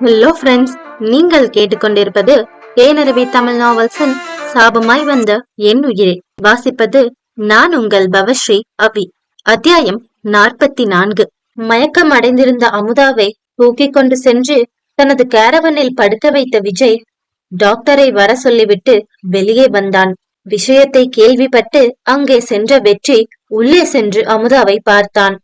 Hello friends நீங்கள் கேட்டுக்கொண்டிருப்பது ஏனரவி தமிழ் நாவல்ஸின் சாபமாய் வந்த என் உயிரே. வாசிப்பது நான் உங்கள் பவஸ்ரீ அபி. அத்தியாயம் நாற்பத்தி நான்கு மயக்கம் அடைந்திருந்த அமுதாவை தூக்கிக் கொண்டு சென்று தனது கேரவனில் படுக்க வைத்த விஜய் டாக்டரை வர சொல்லிவிட்டு வெளியே வந்தான். விஷயத்தை கேள்விப்பட்டு அங்கே சென்ற வெற்றி உள்ளே சென்று அமுதாவை பார்த்தான்.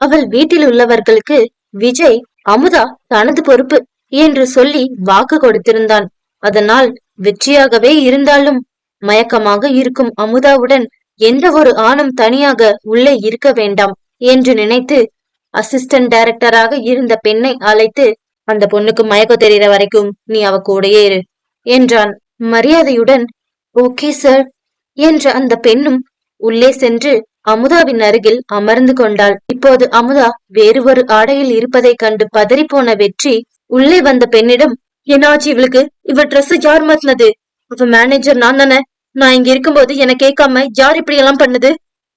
அவள் வீட்டில் உள்ளவர்களுக்கு விஜய் அமுதா தனது பொறுப்பு என்று சொல்லி வாக்கு கொடுத்திருந்தான். அதனால் வெற்றியாகவே இருந்தாலும் மயக்கமாக இருக்கும் அமுதாவுடன் எந்த ஒரு ஆணும் தனியாக உள்ளே இருக்க வேண்டாம் என்று நினைத்து அசிஸ்டன்ட் டைரக்டராக இருந்த பெண்ணை அழைத்து அந்த பொண்ணுக்கு மயக்கம் தெரிகிற வரைக்கும் நீ அவ கூடையேறு இரு என்றான். மரியாதையுடன் ஓகே சார் என்ற அந்த பெண்ணும் உள்ளே சென்று அமுதாவின் அருகில் அமர்ந்து கொண்டாள். இப்போது அமுதா வேறு ஒரு ஆடையில் இருப்பதைக் கண்டு பதறிப்போன வெற்றி உள்ளே வந்த பெண்ணிடம் என்னாச்சு இவளுக்கு? இவ ட்ரெஸ் யார் மாத்தினது? அவ மேனேஜர் நான் தானே? நான் இங்க இருக்கும்போது என கேட்காம யார் இப்படி எல்லாம் பண்ணுது?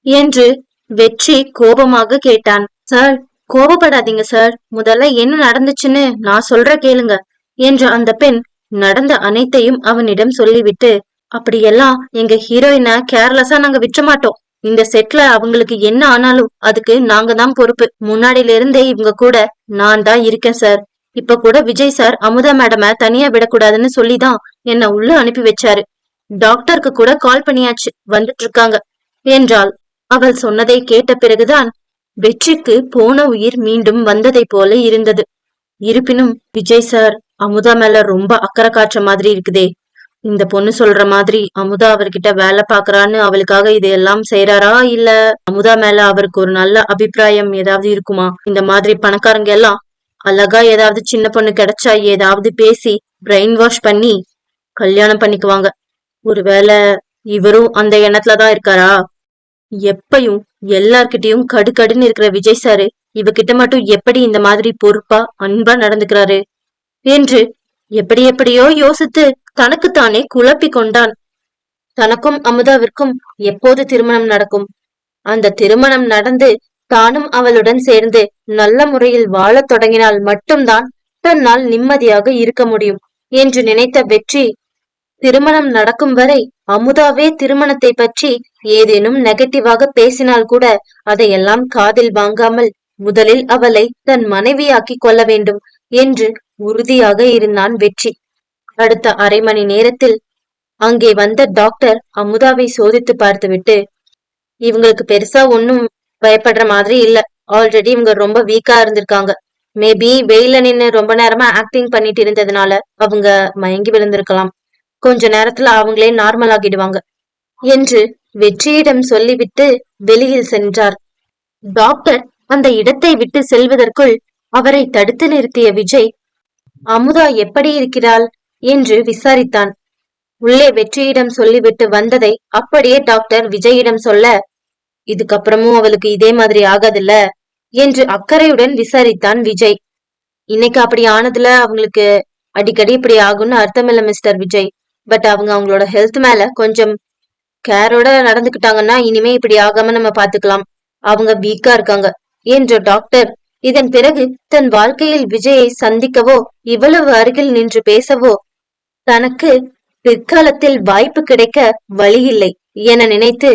என்று வெற்றி கோபமாக கேட்டான். சார் கோபப்படாதீங்க சார். முதல்ல என்ன நடந்துச்சுன்னு நான் சொல்ற கேளுங்க என்று அந்த பெண் நடந்த அனைத்தையும் அவனிடம் சொல்லிவிட்டு அப்படியெல்லாம் எங்க ஹீரோயினை கேர்லெஸ்ஸா நாங்க விற்ற மாட்டோம். இந்த செட்ல அவங்களுக்கு என்ன ஆனாலும் அதுக்கு நாங்க தான் பொறுப்பு. முன்னாடில இருந்தே இவங்க கூட நான் தான் இருக்கேன் சார் இப்ப கூட விஜய் சார் அமுதா மேடம தனியா விடக்கூடாதுன்னு சொல்லிதான் என்ன உள்ள அனுப்பி வச்சாரு. டாக்டருக்கு கூட கால் பண்ணியாச்சு. வந்துட்டு இருக்காங்க. என்றாள். அவள் சொன்னதை கேட்ட பிறகுதான் வெற்றிக்கு போன உயிர் மீண்டும் வந்ததை போல இருந்தது. இருப்பினும் விஜய் சார் அமுதா மேல ரொம்ப அக்கறை காற்ற மாதிரி இருக்குதே. இந்த பொண்ணு சொல்ற மாதிரி அமுதா அவர்கிட்ட வேலை பாக்குறான்னு அவளுக்காக இதையெல்லாம் செய்யறாரா இல்ல அமுதா மேல அவருக்கு ஒரு நல்ல அபிப்பிராயம் ஏதாவது இருக்குமா? இந்த மாதிரி பணக்காரங்க எல்லாம் அழகா ஏதாவது சின்ன பொண்ணு கிடைச்சா ஏதாவது பேசி பிரெயின் வாஷ் பண்ணி கல்யாணம் பண்ணிக்குவாங்க. ஒருவேளை இவரும் அந்த எண்ணத்துலதான் இருக்காரா? எப்பயும் எல்லார்கிட்டயும் கடுக்கடுன்னு இருக்கிற விஜய் சாரு இவகிட்ட மட்டும் எப்படி இந்த மாதிரி பொறுப்பா அன்பா நடந்துக்கிறாரு? என்று எப்படி எப்படியோ யோசித்து தனக்குத்தானே குழப்பிக் கொண்டான். தனக்கும் அமுதாவிற்கும் எப்போது திருமணம் நடக்கும்? அந்த திருமணம் நடந்து தானும் அவளுடன் சேர்ந்து நல்ல முறையில் வாழத் தொடங்கினால் மட்டும்தான் தன்னால் நிம்மதியாக இருக்க முடியும் என்று நினைத்த வெற்றி. திருமணம் நடக்கும் வரை அமுதாவே திருமணத்தை பற்றி ஏதேனும் நெகட்டிவாக பேசினால் கூட அதையெல்லாம் காதில் வாங்காமல் முதலில் அவளை தன் மனைவியாக்கி கொள்ள வேண்டும் என்று உறுதியாக இருந்தான் வெற்றி. அடுத்த அரை மணி நேரத்தில் அங்கே வந்த டாக்டர் அமுதாவை சோதித்து பார்த்துவிட்டு இவங்களுக்கு பெருசா ஒன்னும் பயப்படுற மாதிரி இல்ல. ஆல்ரெடி இவங்க ரொம்ப வீக்கா இருந்திருக்காங்க. மேபி வெயில நின்னு ரொம்ப நேரமா ஆக்டிங் பண்ணிட்டு இருந்ததுனால அவங்க மயங்கி விழுந்திருக்கலாம். கொஞ்ச நேரத்துல அவங்களே நார்மல் ஆகிடுவாங்க என்று வெற்றியிடம் சொல்லிவிட்டு வெளியில் சென்றார். டாக்டர் அந்த இடத்தை விட்டு செல்வதற்குள் அவரை தடுத்து நிறுத்திய விஜய் அமுதா எப்படி இருக்கிறாள்? என்று விசாரித்தான். உள்ளே வெற்றியிடம் சொல்லிவிட்டு வந்ததை அப்படியே டாக்டர் விஜயிடம் சொல்ல இதுக்கப்புறமும் அவளுக்கு இதே மாதிரி ஆகாதுல்ல? என்று அக்கறையுடன் விசாரித்தான் விஜய். இன்னைக்கு அப்படி ஆனதுல அவங்களுக்கு அடிக்கடி இப்படி ஆகும்னு அர்த்தமில்ல மிஸ்டர் விஜய். பட் அவங்க அவங்களோட ஹெல்த் மேல கொஞ்சம் கேரோட நடந்துக்கிட்டாங்கன்னா இனிமே இப்படி ஆகாம நம்ம பாத்துக்கலாம். அவங்க வீக்கா இருக்காங்க என்ற டாக்டர் இதன் பிறகு தன் வாழ்க்கையில் விஜயை சந்திக்கவோ இவ்வளவு அருகில் நின்று பேசவோ தனக்கு பிற்காலத்தில் வாய்ப்பு கிடைக்க வழியில்லை என நினைத்து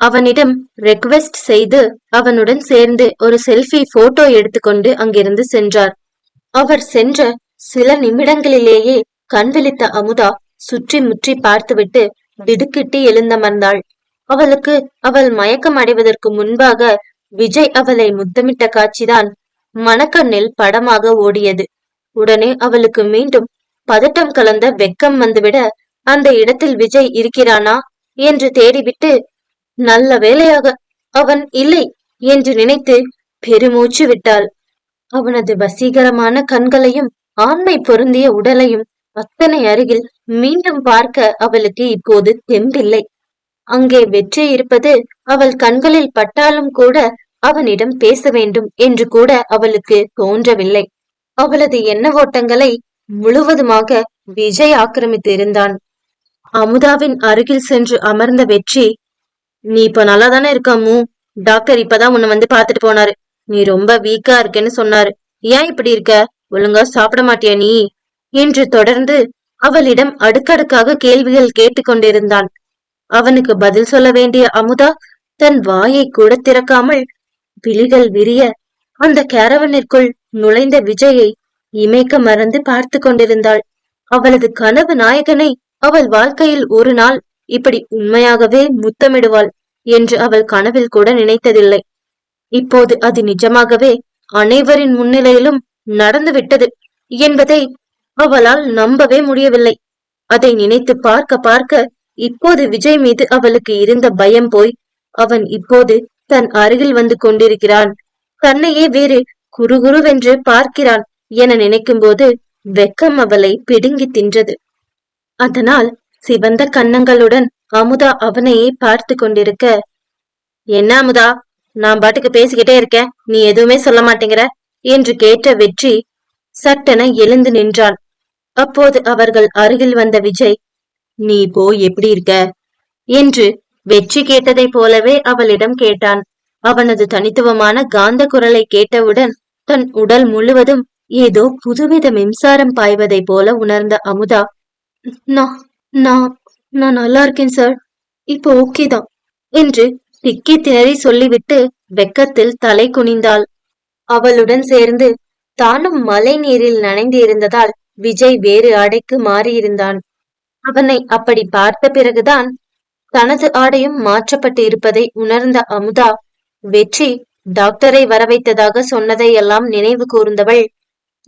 அவனிடம் ரெக்வெஸ்ட் செய்து அவனுடன் சேர்ந்து ஒரு செல்ஃபி போட்டோ எடுத்துக்கொண்டு அங்கிருந்து சென்றார். அவர் சென்ற சில நிமிடங்களிலேயே கண்விழித்த அமுதா சுற்றி முற்றி பார்த்துவிட்டு திடுக்கிட்டு எழுந்தமர்ந்தாள் அவளுக்கு அவள் மயக்கம் அடைவதற்கு முன்பாக விஜய் அவளை முத்தமிட்ட காட்சிதான் மனக்கண்ணில் படமாக ஓடியது. உடனே அவளுக்கு மீண்டும் பதட்டம் கலந்த வெக்கம் வந்துவிட அந்த இடத்தில் விஜய் இருக்கிறானா? என்று தேடிவிட்டு நல்ல வேளையாக அவன் இல்லை என்று நினைத்து பெருமூச்சு விட்டாள். அவனது வசீகரமான கண்களையும் ஆண்மை பொருந்திய உடலையும் அத்தனை அருகில் மீண்டும் பார்க்க அவளுக்கு இப்போது தெம்பில்லை. அங்கே வெற்றி இருப்பது அவள் கண்களில் பட்டாலும் கூட அவனிடம் பேச வேண்டும் என்று கூட அவளுக்கு தோன்றவில்லை. அவளது எண்ண ஓட்டங்களை முழுவதுமாக விஜய் ஆக்கிரமித்து இருந்தான் அமுதாவின் அருகில் சென்று அமர்ந்த வெற்றி நீ இப்ப நல்லா தானே இருக்காமு டாக்டர் இப்பதான் உன்னை வந்து பாத்துட்டு போனாரு. நீ ரொம்ப வீக்கா இருக்கேன்னு சொன்னாரு. ஏன் இப்படி இருக்க? ஒழுங்கா சாப்பிட மாட்டியா நீ? என்று தொடர்ந்து அவளிடம் அடுக்கடுக்காக கேள்விகள் கேட்டுக்கொண்டிருந்தான் அவனுக்கு பதில் சொல்ல வேண்டிய அமுதா தன் வாயை கூட திறக்காமல் விழிகள் விரிய அந்த கேரவனிற்குள் நுழைந்த விஜயை இமைக்க மறந்து பார்த்து கொண்டிருந்தாள். அவளது கனவு நாயகனை அவள் வாழ்க்கையில் ஒரு நாள் இப்படி உண்மையாகவே முத்தமிடுவாள் என்று அவள் கனவில் கூட நினைத்ததில்லை. இப்போது அது நிஜமாகவே அனைவரின் முன்னிலையிலும் நடந்துவிட்டது என்பதை அவளால் நம்பவே முடியவில்லை. அதை நினைத்து பார்க்க பார்க்க இப்போது விஜய் மீது அவளுக்கு இருந்த பயம் போய் அவன் இப்போது தன் அருகில் வந்து கொண்டிருக்கிறான். தன்னையே வேறு குறுகுருவென்று பார்க்கிறான். என நினைக்கும்போது வெக்கம் அவளை பிடுங்கி தின்றது. அதனால் சிவந்த கன்னங்களுடன் அமுதா அவனையே பார்த்து கொண்டிருக்க என்ன அமுதா நான் பாட்டுக்கு பேசிக்கிட்டே இருக்கேன் நீ எதுவுமே சொல்ல மாட்டேங்கிற? என்று கேட்ட வெற்றி சட்டென எழுந்து நின்றான் அப்போது அவர்கள் அருகில் வந்த விஜய் நீ போ எப்படி இருக்க? என்று வெற்றி கேட்டதைப் போலவே அவளிடம் கேட்டான். அவனது தனித்துவமான காந்த குரலை கேட்டவுடன் தன் உடல் முழுவதும் ஏதோ புதுவித மின்சாரம் பாய்வதைப் போல உணர்ந்த அமுதா நான் நான் நான் நல்லா இருக்கேன் சார் இப்போ ஓகே தான் என்று திக்கி திணறி சொல்லிவிட்டு வெக்கத்தில் தலை குனிந்தாள். அவளுடன் சேர்ந்து தானும் மழை நீரில் நனைந்து இருந்ததால் விஜய் வேறு ஆடைக்கு மாறியிருந்தான். அவனை அப்படி பார்த்த பிறகுதான் தனது ஆடையும் மாற்றப்பட்டு இருப்பதை உணர்ந்த அமுதா வெற்றி டாக்டரை வரவைத்ததாக சொன்னதை எல்லாம் நினைவு கூர்ந்தவள்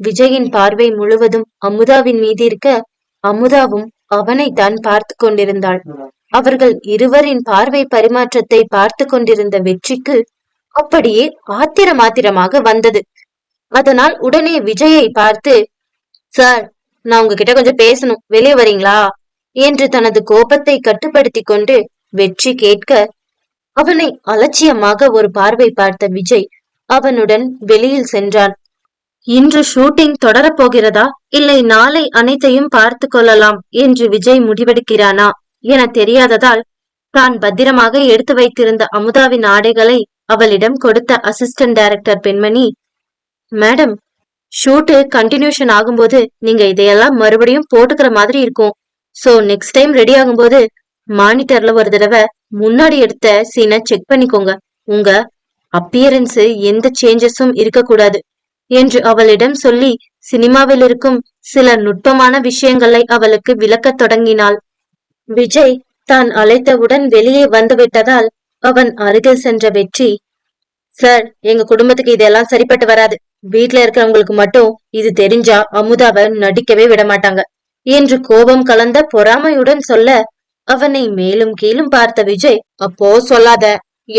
விஜயின் பார்வை முழுவதும் அமுதாவின் மீது இருக்க அமுதாவும் அவனைத்தான் பார்த்து கொண்டிருந்தாள். அவர்கள் இருவரின் பார்வை பரிமாற்றத்தை பார்த்து கொண்டிருந்த வெற்றிக்கு அப்படியே ஆத்திரமாத்திரமாக வந்தது. அதனால் உடனே விஜயை பார்த்து சார் நான் உங்ககிட்ட கொஞ்சம் பேசணும். வெளியே வரீங்களா? என்று தனது கோபத்தை கட்டுப்படுத்தி கொண்டு வெற்றி கேட்க அவனை அலட்சியமாக ஒரு பார்வை பார்த்த விஜய் அவனுடன் வெளியில் சென்றான். இன்று ஷூட்டிங் தொடரப்போகிறதா? இல்லை நாளை அனைத்தையும் பார்த்து கொள்ளலாம் என்று விஜய் முடிவெடுக்கிறானா என தெரியாததால் தான் பத்திரமாக எடுத்து வைத்திருந்த அமுதாவின் ஆடைகளை அவளிடம் கொடுத்த அசிஸ்டன்ட் டைரக்டர் பெண்மணி மேடம் ஷூட்டு கண்டினியூஷன் ஆகும்போது நீங்க இதையெல்லாம் மறுபடியும் போட்டுக்கிற மாதிரி இருக்கும். சோ நெக்ஸ்ட் டைம் ரெடி ஆகும்போது மானிட்டர்ல ஒரு தடவை முன்னாடி எடுத்த சீனை செக் பண்ணிக்கோங்க. உங்க அப்பியரன்ஸ் எந்த சேஞ்சஸும் இருக்கக்கூடாது. என்று அவளிடம் சொல்லி சினிமாவில் இருக்கும் சில நுட்பமான விஷயங்களை அவளுக்கு விளக்கத் தொடங்கினாள். விஜய் தான் அழைத்தவுடன் வெளியே வந்துவிட்டதால் அவன் அருகில் சென்ற வெற்றி. சார் எங்க குடும்பத்துக்கு இதெல்லாம் சரிப்பட்டு வராது. வீட்டுல இருக்கிறவங்களுக்கு மட்டும் இது தெரிஞ்சா அமுதாவை நடிக்கவே விட மாட்டாங்க என்று கோபம் கலந்த பொறாமையுடன் சொல்ல அவனை மேலும் கீழும் பார்த்த விஜய் அப்போ சொல்லாத.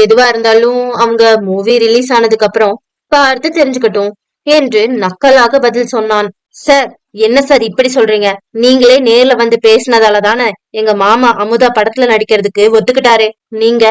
எதுவா இருந்தாலும் அவங்க மூவி ரிலீஸ் ஆனதுக்கு அப்புறம் பார்த்து தெரிஞ்சுக்கட்டும். என்று நக்கலாக பதில் சொன்னான். சார் என்ன சார் இப்படி சொல்றீங்க? நீங்களே நேர்ல வந்து பேசினதால தானே எங்க மாமா அமுதா படத்துல நடிக்கிறதுக்கு ஒத்துக்கிட்டாரு. நீங்க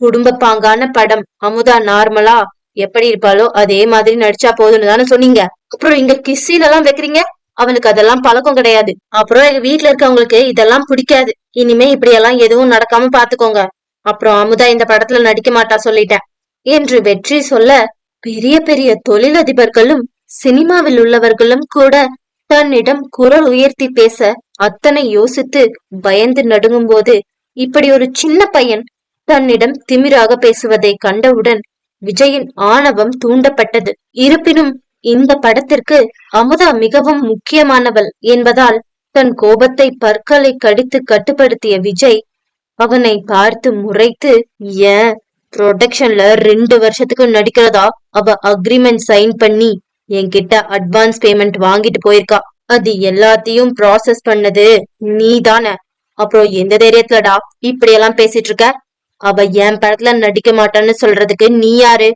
குடும்ப பாங்கான படம் அமுதா நார்மலா எப்படி இருப்பாளோ அதே மாதிரி நடிச்சா போதும்னு தானே சொன்னீங்க. அப்புறம் இங்க கிஸ்ஸில எல்லாம் வைக்கிறீங்க? அவனுக்கு அதெல்லாம் பழக்கம் கிடையாது. அப்புறம் எங்க வீட்டுல இருக்கவங்களுக்கு இதெல்லாம் பிடிக்காது. இனிமே இப்படி எல்லாம் எதுவும் நடக்காம பாத்துக்கோங்க. அப்புறம் அமுதா இந்த படத்துல நடிக்க மாட்டா சொல்லிட்டேன். என்று வெற்றி சொல்ல பெரிய பெரிய தொழிலதிபர்களும் சினிமாவில் உள்ளவர்களும் கூட தன்னிடம் குரல் உயர்த்தி பேச அத்தனை யோசித்து பயந்து நடுங்கும் போது இப்படி ஒரு சின்ன பையன் தன்னிடம் திமிராக பேசுவதை கண்டவுடன் விஜயின் ஆணவம் தூண்டப்பட்டது. இருப்பினும் இந்த படத்திற்கு அமுதா மிகவும் முக்கியமானவள் என்பதால் தன் கோபத்தை பற்களை கடித்து கட்டுப்படுத்திய விஜய் அவனை பார்த்து முறைத்து ஏன் ப்ரொடக்ஷன்ல ரெண்டு வருஷத்துக்கு நடிக்கிறதா? அவ அக்ரிமெண்ட் சைன் பண்ணி என்கிட்ட அட்வான்ஸ் பேமெண்ட் வாங்கிட்டு போயிருக்கா. அது எல்லாத்தையும் ப்ராசஸ் பண்ணது நீ தானே அப்புறம் எந்த தைரியத்துலடா இப்படி எல்லாம் பேசிட்டு இருக்க? அவ என் படத்துல நடிக்க மாட்டான்னு சொல்றதுக்கு நீ யாரு?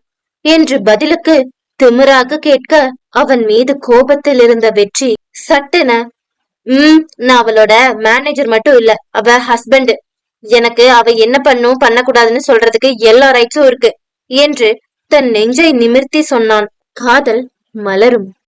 என்று பதிலுக்கு திமிராக கேட்க அவன் மீது கோபத்தில் இருந்த வெற்றி சட்டுன. உம் நான் அவளோட மேனேஜர் மட்டும் இல்ல அவ ஹஸ்பண்ட் எனக்கு அவ என்ன பண்ணும் பண்ணக்கூடாதுன்னு சொல்றதுக்கு எல்லா ரைட்ஸும் இருக்கு என்று தன் நெஞ்சை நிமிர்த்தி சொன்னான். காதல் மலரும்.